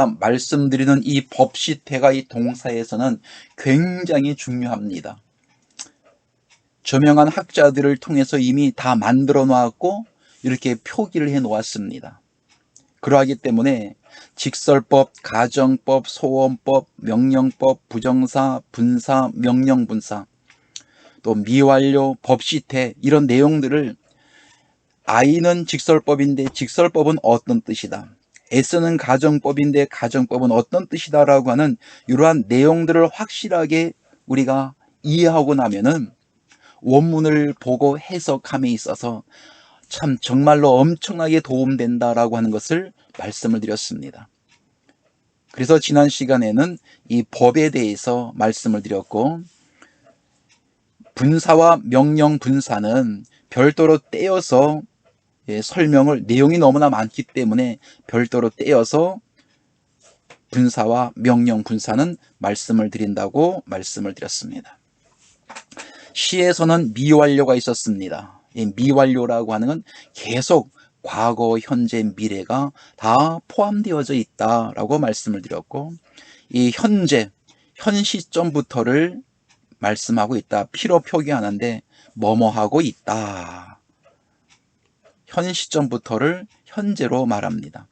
제가 말씀드리는 이 법시태가 이 동사에서는 굉장히 중요합니다. 저명한 학자들을 통해서 이미 다 만들어 놓았고 이렇게 표기를 해 놓았습니다. 그러하기 때문에 직설법, 가정법, 소원법, 명령법, 부정사, 분사, 명령분사, 또 미완료, 법시태 이런 내용들을 아이는 직설법인데 직설법은 어떤 뜻이다. S는 가정법인데 가정법은 어떤 뜻이다라고 하는 이러한 내용들을 확실하게 우리가 이해하고 나면은 원문을 보고 해석함에 있어서 참 정말로 엄청나게 도움된다라고 하는 것을 말씀을 드렸습니다. 그래서 지난 시간에는 이 법에 대해서 말씀을 드렸고 분사와 명령 분사는 별도로 떼어서 예, 설명을 내용이 너무나 많기 때문에 별도로 떼어서 분사와 명령 분사는 말씀을 드린다고 말씀을 드렸습니다. 시에서는 미완료가 있었습니다. 미완료라고 하는 건 계속 과거, 현재, 미래가 다 포함되어져 있다라고 말씀을 드렸고 이 현재, 현 시점부터를 말씀하고 있다. 피로 표기하는데 뭐뭐 하고 있다. 현 시점부터를 현재로 말합니다.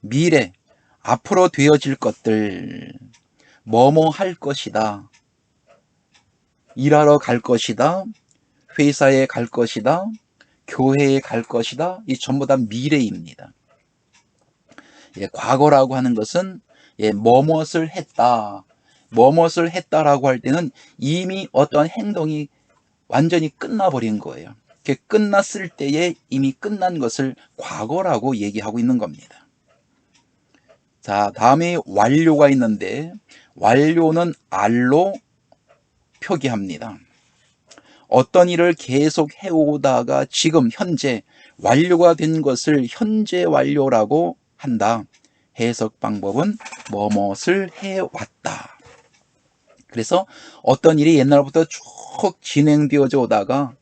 미래, 앞으로 되어질 것들, 뭐뭐 할 것이다. 일하러 갈 것이다. 회사에 갈 것이다. 교회에 갈 것이다. 이 전부 다 미래입니다. 예, 과거라고 하는 것은 예, 뭐뭇을 했다. 뭐뭇을 했다라고 할 때는 이미 어떤 행동이 완전히 끝나버린 거예요. 끝났을 때에 이미 끝난 것을 과거라고 얘기하고 있는 겁니다. 자, 다음에 완료가 있는데 완료는 알로 표기합니다. 어떤 일을 계속 해오다가 지금 현재 완료가 된 것을 현재 완료라고 한다. 해석 방법은 뭐뭇을 해왔다. 그래서 어떤 일이 옛날부터 쭉 진행되어져 오다가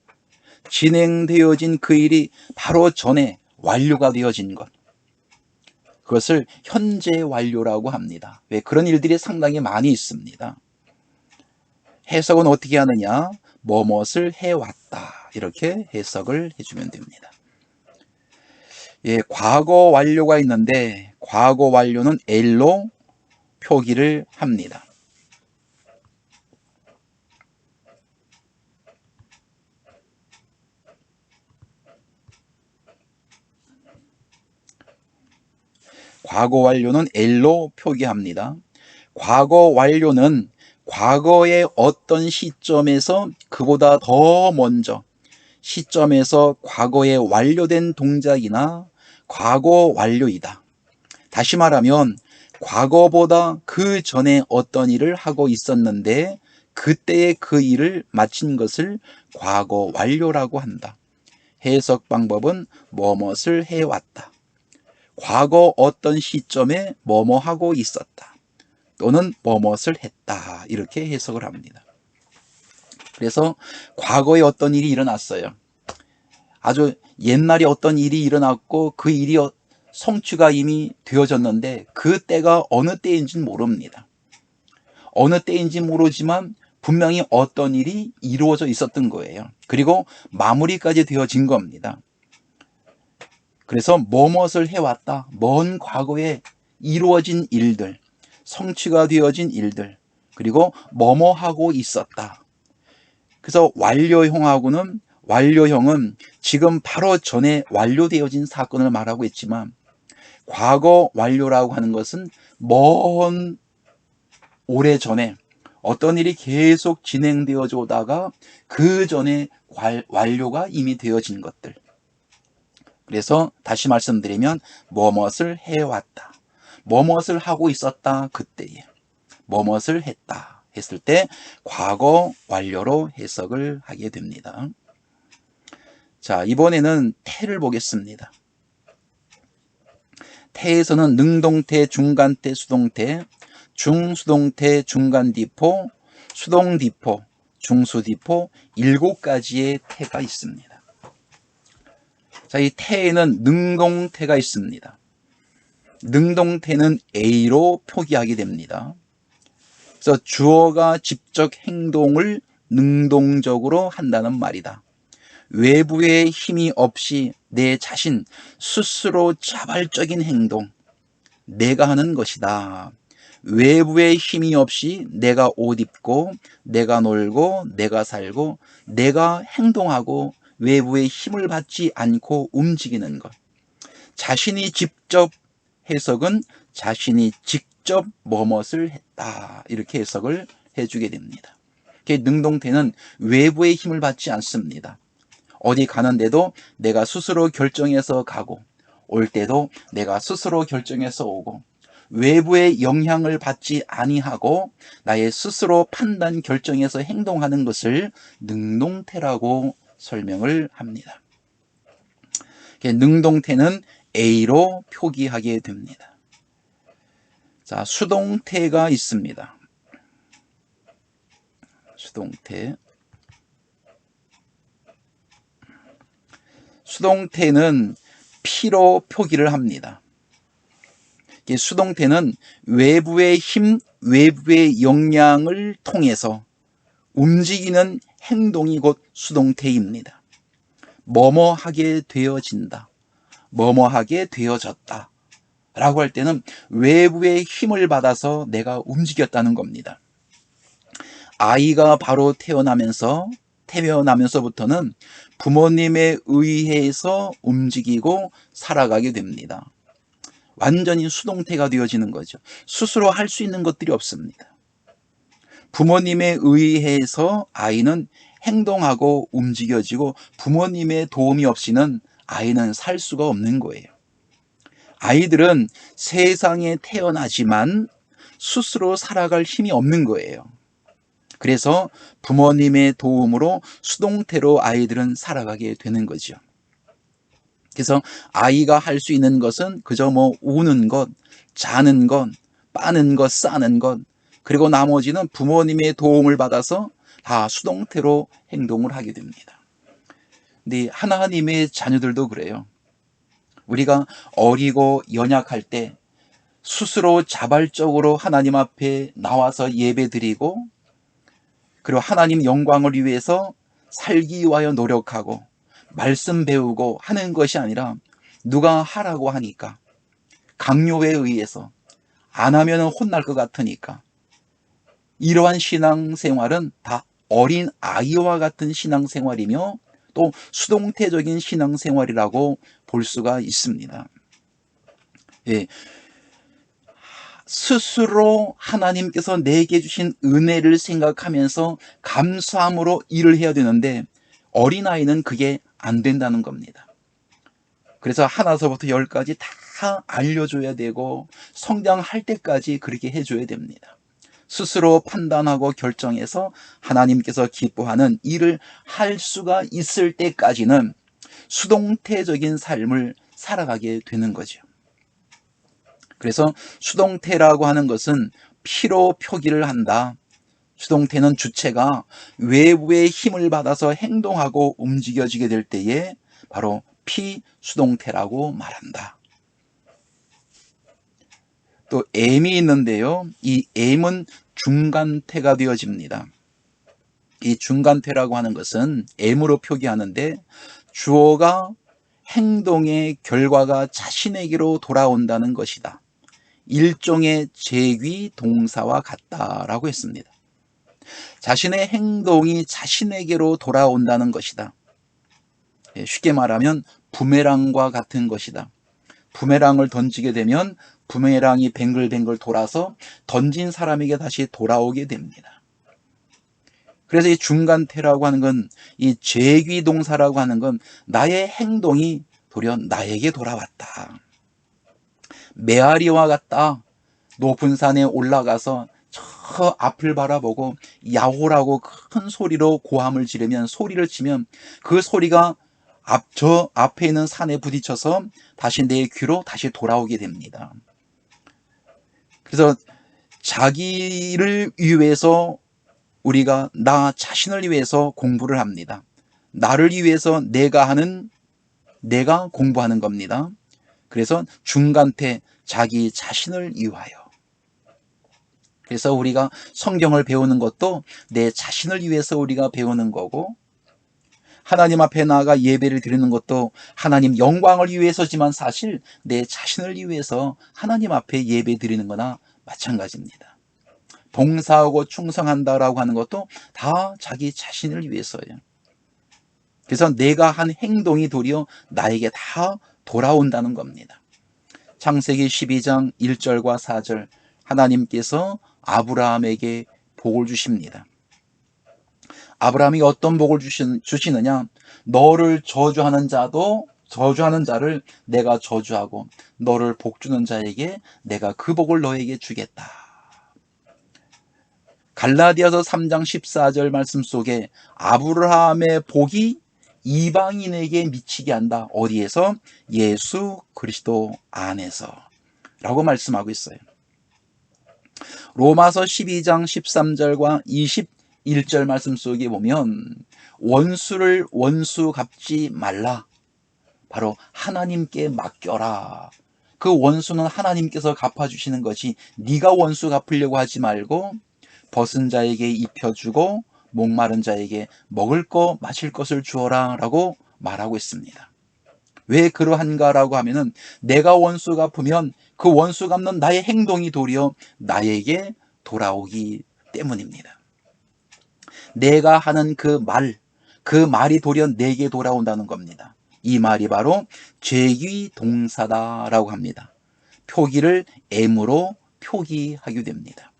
진행되어진 그 일이 바로 전에 완료가 되어진 것. 그것을 현재 완료라고 합니다. 왜 그런 일들이 상당히 많이 있습니다. 해석은 어떻게 하느냐? 뭐뭇을 해왔다. 이렇게 해석을 해주면 됩니다. 예, 과거 완료가 있는데 과거 완료는 L로 표기를 합니다. 과거 완료는 L로 표기합니다. 과거 완료는 과거의 어떤 시점에서 그보다 더 먼저 시점에서 과거에 완료된 동작이나 과거 완료이다. 다시 말하면 과거보다 그 전에 어떤 일을 하고 있었는데 그때의 그 일을 마친 것을 과거 완료라고 한다. 해석 방법은 뭐뭇을 해왔다. 과거 어떤 시점에 뭐뭐 하고 있었다. 또는 뭐뭇을 했다. 이렇게 해석을 합니다. 그래서 과거에 어떤 일이 일어났어요. 아주 옛날에 어떤 일이 일어났고 그 일이 어, 성취가 이미 되어졌는데 그 때가 어느 때인지는 모릅니다. 어느 때인지 모르지만 분명히 어떤 일이 이루어져 있었던 거예요. 그리고 마무리까지 되어진 겁니다. 그래서 뭐뭇을 해왔다. 먼 과거에 이루어진 일들, 성취가 되어진 일들, 그리고 뭐뭐 하고 있었다. 그래서 완료형하고는 완료형은 지금 바로 전에 완료되어진 사건을 말하고 있지만 과거 완료라고 하는 것은 먼 오래 전에 어떤 일이 계속 진행되어져 오다가 그 전에 완료가 이미 되어진 것들. 그래서 다시 말씀드리면 뭐뭇을 해왔다. 뭐뭇을 하고 있었다. 그때에. 뭐뭇을 했다. 했을 때 과거 완료로 해석을 하게 됩니다. 자, 이번에는 태를 보겠습니다. 태에서는 능동태, 중간태, 수동태, 중수동태, 중간디포, 수동디포, 중수디포 일곱 가지의 태가 있습니다. 자, 이 태에는 능동태가 있습니다. 능동태는 A로 표기하게 됩니다. 그래서 주어가 직접 행동을 능동적으로 한다는 말이다. 외부의 힘이 없이 내 자신 스스로 자발적인 행동, 내가 하는 것이다. 외부의 힘이 없이 내가 옷 입고, 내가 놀고, 내가 살고, 내가 행동하고, 외부의 힘을 받지 않고 움직이는 것. 자신이 직접 해석은 자신이 직접 뭐뭇을 했다. 이렇게 해석을 해주게 됩니다. 능동태는 외부의 힘을 받지 않습니다. 어디 가는데도 내가 스스로 결정해서 가고, 올 때도 내가 스스로 결정해서 오고, 외부의 영향을 받지 아니하고 나의 스스로 판단 결정해서 행동하는 것을 능동태라고 설명을 합니다. 능동태는 A로 표기하게 됩니다. 자, 수동태가 있습니다. 수동태. 수동태는 P로 표기를 합니다. 수동태는 외부의 힘, 외부의 영향을 통해서 움직이는 행동이 곧 수동태입니다. 뭐뭐 하게 되어진다. 뭐뭐 하게 되어졌다. 라고 할 때는 외부의 힘을 받아서 내가 움직였다는 겁니다. 아이가 바로 태어나면서 태어나면서부터는 부모님에 의해서 움직이고 살아가게 됩니다. 완전히 수동태가 되어지는 거죠. 스스로 할 수 있는 것들이 없습니다. 부모님에 의해서 아이는 행동하고 움직여지고 부모님의 도움이 없이는 아이는 살 수가 없는 거예요. 아이들은 세상에 태어나지만 스스로 살아갈 힘이 없는 거예요. 그래서 부모님의 도움으로 수동태로 아이들은 살아가게 되는 거죠. 그래서 아이가 할 수 있는 것은 그저 뭐 우는 것, 자는 것, 빠는 것, 싸는 것, 그리고 나머지는 부모님의 도움을 받아서 다 수동태로 행동을 하게 됩니다. 근데 하나님의 자녀들도 그래요. 우리가 어리고 연약할 때 스스로 자발적으로 하나님 앞에 나와서 예배 드리고 그리고 하나님 영광을 위해서 살기 위하여 노력하고 말씀 배우고 하는 것이 아니라 누가 하라고 하니까 강요에 의해서 안 하면 혼날 것 같으니까 이러한 신앙생활은 다 어린 아이와 같은 신앙생활이며 또 수동태적인 신앙생활이라고 볼 수가 있습니다. 예. 스스로 하나님께서 내게 주신 은혜를 생각하면서 감사함으로 일을 해야 되는데 어린아이는 그게 안 된다는 겁니다. 그래서 하나서부터 열까지 다 알려줘야 되고 성장할 때까지 그렇게 해줘야 됩니다. 스스로 판단하고 결정해서 하나님께서 기뻐하는 일을 할 수가 있을 때까지는 수동태적인 삶을 살아가게 되는 거죠. 그래서 수동태라고 하는 것은 피로 표기를 한다. 수동태는 주체가 외부의 힘을 받아서 행동하고 움직여지게 될 때에 바로 피수동태라고 말한다. 또 M이 있는데요. 이 M은 중간태가 되어집니다. 이 중간태라고 하는 것은 M으로 표기하는데 주어가 행동의 결과가 자신에게로 돌아온다는 것이다. 일종의 제귀 동사와 같다라고 했습니다. 자신의 행동이 자신에게로 돌아온다는 것이다. 예, 쉽게 말하면 부메랑과 같은 것이다. 부메랑을 던지게 되면 부메랑이 뱅글뱅글 돌아서 던진 사람에게 다시 돌아오게 됩니다. 그래서 이 중간태라고 하는 건 이 제귀동사라고 하는 건 나의 행동이 도려 나에게 돌아왔다. 메아리와 같다. 높은 산에 올라가서 저 앞을 바라보고 야호라고 큰 소리로 고함을 지르면 소리를 치면 그 소리가 앞, 저 앞에 있는 산에 부딪혀서 다시 내 귀로 다시 돌아오게 됩니다. 그래서 자기를 위해서 우리가 나 자신을 위해서 공부를 합니다. 나를 위해서 내가 하는, 내가 공부하는 겁니다. 그래서 중간태 자기 자신을 위하여. 그래서 우리가 성경을 배우는 것도 내 자신을 위해서 우리가 배우는 거고 하나님 앞에 나아가 예배를 드리는 것도 하나님 영광을 위해서지만 사실 내 자신을 위해서 하나님 앞에 예배 드리는 거나 마찬가지입니다. 봉사하고 충성한다라고 하는 것도 다 자기 자신을 위해서예요. 그래서 내가 한 행동이 도리어 나에게 다 돌아온다는 겁니다. 창세기 12장 1절과 4절 하나님께서 아브라함에게 복을 주십니다. 아브라함이 어떤 복을 주시느냐? 너를 저주하는 자도 저주하는 자를 내가 저주하고 너를 복주는 자에게 내가 그 복을 너에게 주겠다. 갈라디아서 3장 14절 말씀 속에 아브라함의 복이 이방인에게 미치게 한다. 어디에서? 예수 그리스도 안에서. 라고 말씀하고 있어요. 로마서 12장 13절과 21절 말씀 속에 보면 원수를 원수 갚지 말라. 바로 하나님께 맡겨라. 그 원수는 하나님께서 갚아주시는 것이 네가 원수 갚으려고 하지 말고 벗은 자에게 입혀주고 목마른 자에게 먹을 거 마실 것을 주어라 라고 말하고 있습니다. 왜 그러한가라고 하면은 내가 원수 갚으면 그 원수 갚는 나의 행동이 도리어 나에게 돌아오기 때문입니다. 내가 하는 그 말, 그 말이 도리어 내게 돌아온다는 겁니다. 이 말이 바로 죄기 동사다라고 합니다. 표기를 M으로 표기하게 됩니다.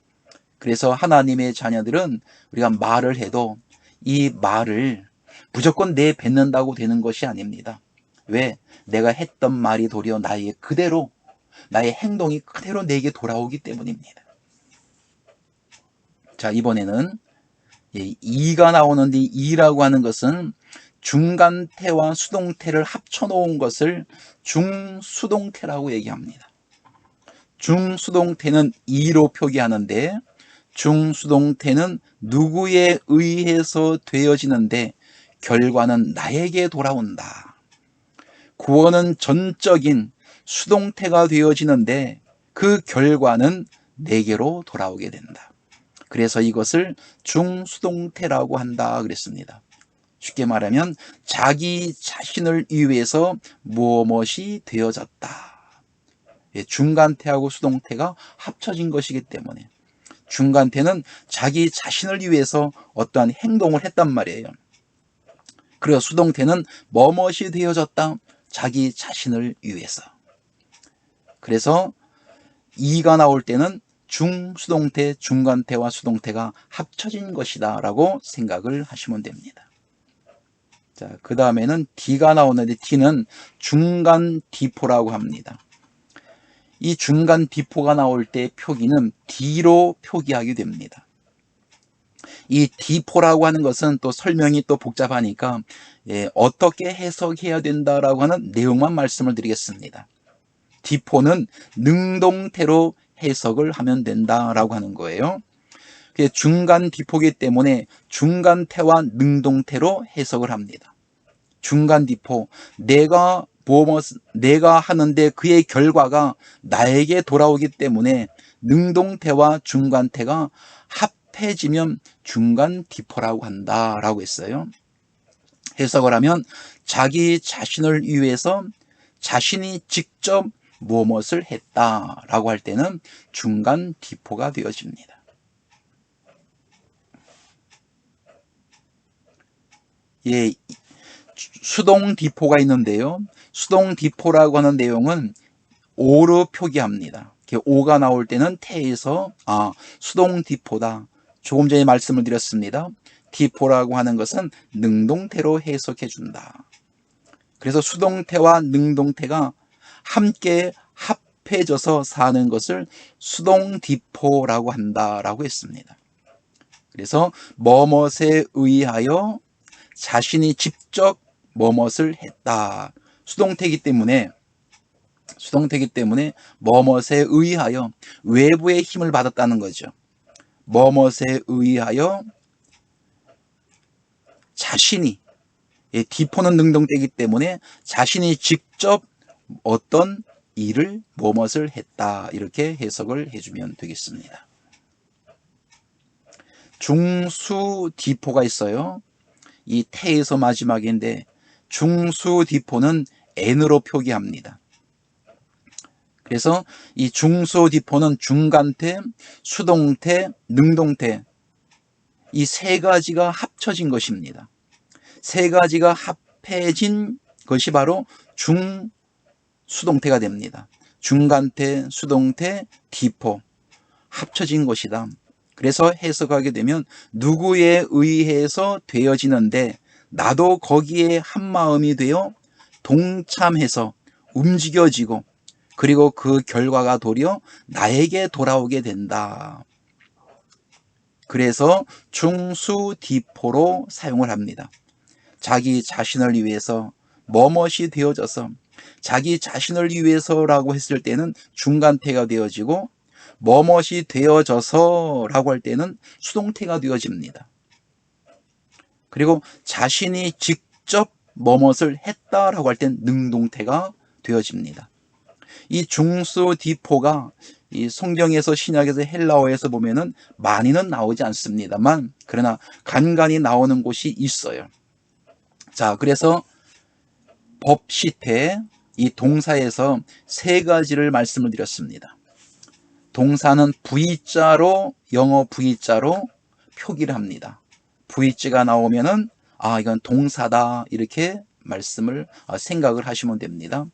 그래서 하나님의 자녀들은 우리가 말을 해도 이 말을 무조건 내뱉는다고 되는 것이 아닙니다. 왜? 내가 했던 말이 도리어 나의 그대로, 나의 행동이 그대로 내게 돌아오기 때문입니다. 자, 이번에는 이가 나오는데 이라고 하는 것은 중간태와 수동태를 합쳐놓은 것을 중수동태라고 얘기합니다. 중수동태는 이로 표기하는데 중수동태는 누구에 의해서 되어지는데 결과는 나에게 돌아온다. 구원은 전적인 수동태가 되어지는데 그 결과는 내게로 돌아오게 된다. 그래서 이것을 중수동태라고 한다 그랬습니다. 쉽게 말하면 자기 자신을 위해서 무엇이 되어졌다. 예, 중간태하고 수동태가 합쳐진 것이기 때문에 중간태는 자기 자신을 위해서 어떠한 행동을 했단 말이에요. 그리고 수동태는 뭐뭇이 되어졌다. 자기 자신을 위해서. 그래서 이가 나올 때는 중수동태, 중간태와 수동태가 합쳐진 것이다 라고 생각을 하시면 됩니다. 자, 그 다음에는 D가 나오는데 D는 중간 디포라고 합니다. 이 중간 디포가 나올 때 표기는 D로 표기하게 됩니다. 이 디포라고 하는 것은 또 설명이 또 복잡하니까 예, 어떻게 해석해야 된다라고 하는 내용만 말씀을 드리겠습니다. 디포는 능동태로 해석을 하면 된다라고 하는 거예요. 중간 디포기 때문에 중간태와 능동태로 해석을 합니다. 중간 디포, 내가 무엇 내가 하는데 그의 결과가 나에게 돌아오기 때문에 능동태와 중간태가 합해지면 중간 디포라고 한다라고 했어요. 해석을 하면 자기 자신을 위해서 자신이 직접 무엇을 했다라고 할 때는 중간 디포가 되어집니다. 예, 수동 디포가 있는데요. 수동 디포라고 하는 내용은 오로 표기합니다. 오가 나올 때는 태에서 아 수동 디포다. 조금 전에 말씀을 드렸습니다. 디포라고 하는 것은 능동태로 해석해 준다. 그래서 수동태와 능동태가 함께 합해져서 사는 것을 수동디포라고 한다라고 했습니다. 그래서 뭐뭇에 의하여 자신이 직접 뭐뭇을 했다. 수동태기 때문에 수동태기 때문에 뭐뭇에 의하여 외부의 힘을 받았다는 거죠. 뭐뭇에 의하여 자신이 디포는 능동태기 때문에 자신이 직접 어떤 일을 무엇을 했다 이렇게 해석을 해주면 되겠습니다. 중수디포가 있어요. 이 태에서 마지막인데 중수디포는 n으로 표기합니다. 그래서 이 중수디포는 중간태, 수동태, 능동태 이 세 가지가 합쳐진 것입니다. 세 가지가 합해진 것이 바로 중 수동태가 됩니다. 중간태, 수동태, 디포 합쳐진 것이다. 그래서 해석하게 되면 누구에 의해서 되어지는데 나도 거기에 한 마음이 되어 동참해서 움직여지고 그리고 그 결과가 도리어 나에게 돌아오게 된다. 그래서 중수디포로 사용을 합니다. 자기 자신을 위해서 뭐뭇이 되어져서 자기 자신을 위해서라고 했을 때는 중간태가 되어지고 뭐뭇이 되어져서라고 할 때는 수동태가 되어집니다. 그리고 자신이 직접 뭐뭇을 했다라고 할 땐 능동태가 되어집니다. 이 중수 디포가 이 성경에서 신약에서 헬라어에서 보면은 많이는 나오지 않습니다만 그러나 간간히 나오는 곳이 있어요. 자, 그래서 법 시태 이 동사에서 세 가지를 말씀을 드렸습니다. 동사는 V자로 영어 V자로 표기를 합니다. V자가 나오면은 아 이건 동사다 이렇게 말씀을 아, 생각을 하시면 됩니다.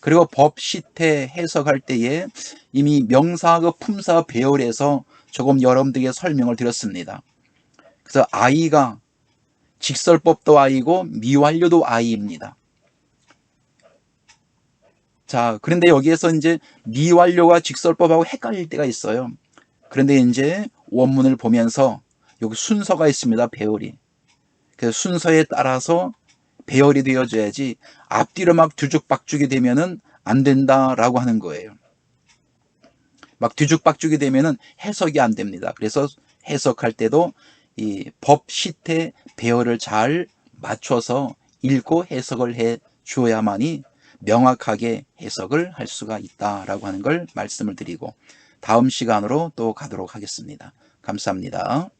그리고 법 시태 해석할 때에 이미 명사하고 품사 배열에서 조금 여러분들에게 설명을 드렸습니다. 그래서 아이가 직설법도 아이고 미완료도 아이입니다. 자, 그런데 여기에서 이제 미완료가 직설법하고 헷갈릴 때가 있어요. 그런데 이제 원문을 보면서 여기 순서가 있습니다. 배열이. 그래서 순서에 따라서 배열이 되어져야지 앞뒤로 막 뒤죽박죽이 되면은 안 된다라고 하는 거예요. 막 뒤죽박죽이 되면은 해석이 안 됩니다. 그래서 해석할 때도 이 법 시태 배열을 잘 맞춰서 읽고 해석을 해 주어야만이 명확하게 해석을 할 수가 있다라고 하는 걸 말씀을 드리고 다음 시간으로 또 가도록 하겠습니다. 감사합니다.